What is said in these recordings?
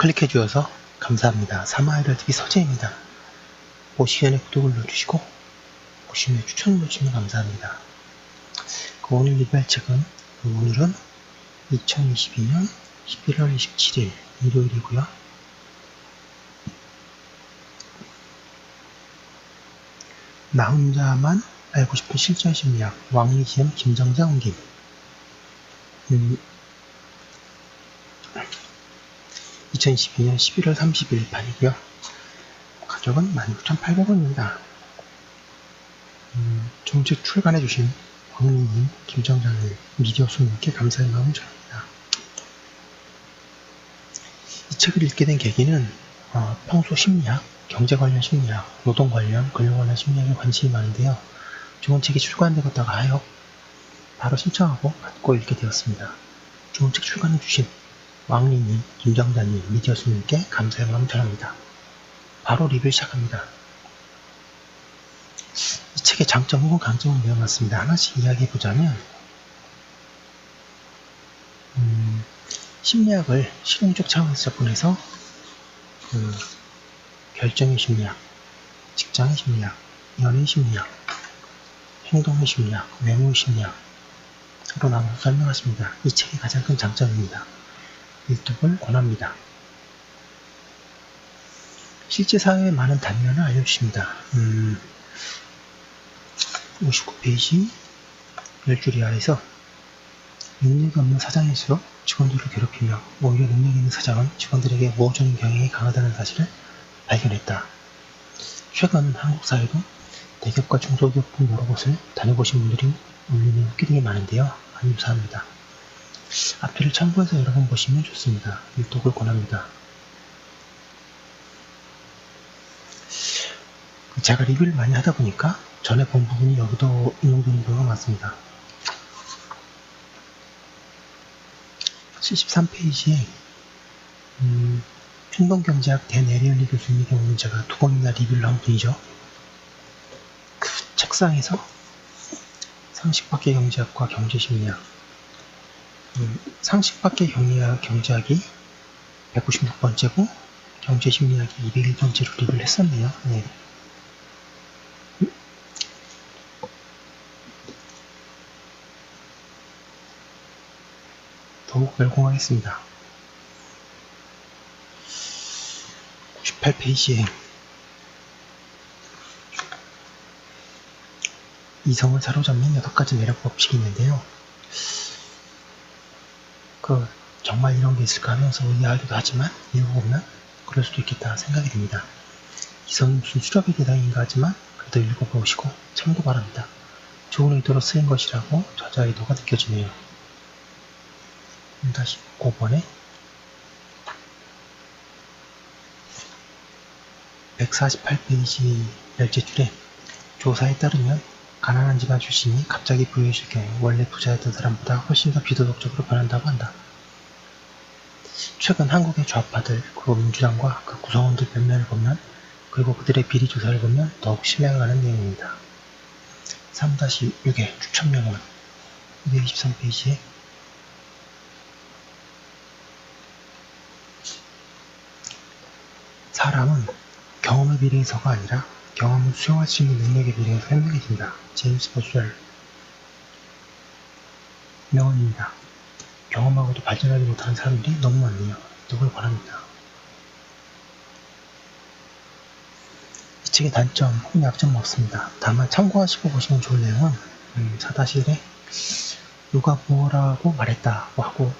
클릭해 주셔서 감사합니다. 사마이럴 TV 서재입니다. 보시기 전에 구독을 눌러주시고 보시면 추천 눌러주시면 감사합니다. 그 오늘 리뷰할 책은 그 오늘은 2022년 11월 27일 일요일이고요. 나 혼자만 알고 싶은 실전 심리학 왕리시엠 김정자 옮김 음, 2022년 11월 30일 판이고요. 가격은 16,800원입니다. 음, 정책 출간해주신 광리님, 김정장님, 미디어 손님께 감사의 마음을 전합니다. 이 책을 읽게 된 계기는 어, 평소 심리학, 경제 관련 심리학, 노동 관련, 근로 관련 심리학에 관심이 많은데요. 좋은 책이 출간되었다가 하여 바로 신청하고 받고 읽게 되었습니다. 좋은 책 출간해주신 왕리님, 김정자님, 미디어 손님께 감사의 마음 전합니다. 바로 리뷰 시작합니다. 이 책의 장점 혹은 강점을 내어놨습니다. 하나씩 이야기해보자면 음, 심리학을 실용적 차원에서 접근해서 그 결정의 심리학, 직장의 심리학, 연애의 심리학, 행동의 심리학, 외모의 심리학 로 나눠서 설명하십니다. 이 책의 가장 큰 장점입니다. 일독을 권합니다. 실제 사회의 많은 단면을 알려주십니다. 음, 59페이지 10줄 이하에서 능력이 없는 사장일수록 직원들을 괴롭히며 오히려 능력 있는 사장은 직원들에게 우호적인 경향이 강하다는 사실을 발견했다. 최근 한국 사회도 대기업과 중소기업 등 여러 곳을 다녀보신 분들이 올리는 피딩이 많은데요. 많이 유사합니다. 앞뒤를 참고해서 여러 번 보시면 좋습니다. 일독을 권합니다. 제가 리뷰를 많이 하다 보니까 전에 본 부분이 여기도 인용되는 경우가 많습니다. 73페이지에 음, 행동경제학 대내리얼리 교수님의 경우는 제가 두 번이나 리뷰를 한 분이죠. 그 책상에서 상식밖의 경제학과 경제심리학 음, 상식 밖의 경리학 경제학이 196번째고 경제심리학이 201번째로 리뷰를 했었네요. 네. 더욱 열공하겠습니다. 98페이지에 이성을 사로잡는 8가지 매력 법칙이 있는데요. 그 정말 이런 게 있을까 하면서 의아하기도 하지만 읽어보면 그럴 수도 있겠다 생각이 듭니다. 이성이 무슨 수렵의 대상인가 하지만 그래도 읽어보시고 참고 바랍니다. 좋은 의도로 쓰인 것이라고 저자 의도가 느껴지네요. 다시 5번에 148페이지 열째줄에 조사에 따르면 가난한 집안 출신이 갑자기 부유해질 경우 원래 부자였던 사람보다 훨씬 더 비도덕적으로 변한다고 한다. 최근 한국의 좌파들, 그리고 민주당과 그 구성원들 면면을 보면 그리고 그들의 비리 조사를 보면 더욱 신뢰가 가는 내용입니다. 3-6의 추천 명언 223페이지에 사람은 경험에 비례해서가 아니라 경험을 수용할 수 있는 능력에 비례해서 현명해진다. 제임스 버스웰 명언입니다. 경험하고도 발전하지 못하는 사람들이 너무 많네요. 누굴 바랍니다. 이 책의 단점 혹은 약점은 없습니다. 다만 참고하시고 보시면 좋을 내용은 음, 4-1에 누가 뭐라고 말했다고 하고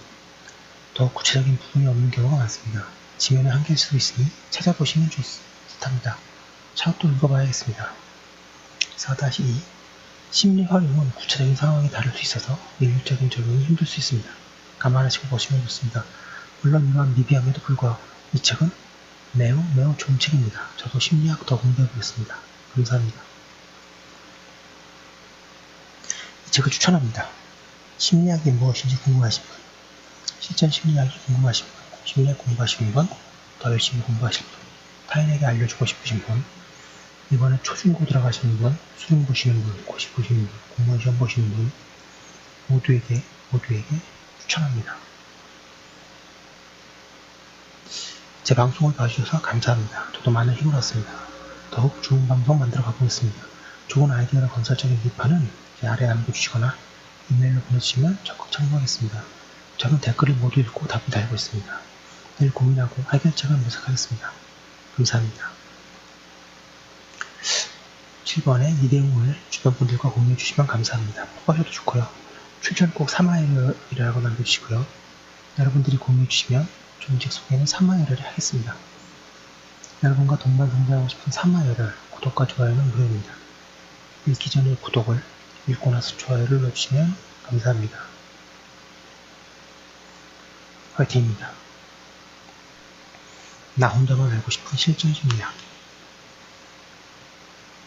더 구체적인 부분이 없는 경우가 많습니다. 지면의 한계일 수도 있으니 찾아보시면 좋습니다. 차도 읽어봐야겠습니다. 4-2 심리 활용은 구체적인 상황에 다를 수 있어서 일률적인 적용이 힘들 수 있습니다. 감안하시고 보시면 좋습니다. 물론 이러한 미비함에도 불구하고 이 책은 매우 매우 좋은 책입니다. 저도 심리학 더 공부해 보겠습니다. 감사합니다. 이 책을 추천합니다. 심리학이 무엇인지 궁금하신 분, 실전 심리학이 궁금하신 분, 심리학 공부하시는 분, 더 열심히 공부하실 분, 타인에게 알려주고 싶으신 분, 이번에 초중고 들어가시는 분, 수능 보시는 분, 고시 보시는 분, 공무원 시험 보시는 분, 모두에게, 모두에게 추천합니다. 제 방송을 봐주셔서 감사합니다. 저도 많은 힘을 얻습니다. 더욱 좋은 방송 만들어 가보겠습니다. 좋은 아이디어나 건설적인 비판은 제 아래 남겨주시거나 이메일로 보내주시면 적극 참고하겠습니다. 저는 댓글을 모두 읽고 답을 달고 있습니다. 늘 고민하고 해결책을 모색하겠습니다. 감사합니다. 7번에 이 내용을 주변 분들과 공유해 주시면 감사합니다. 포괄해도 좋고요. 출전 꼭 3화이라고 남겨주시고요. 여러분들이 공유해 주시면 조금씩 소개는 3화열을 하겠습니다. 여러분과 동반 성장하고 싶은 3화열을 구독과 좋아요는 무료입니다. 읽기 전에 구독을, 읽고 나서 좋아요를 눌러주시면 감사합니다. 화이팅입니다. 나 혼자만 알고 싶은 심리학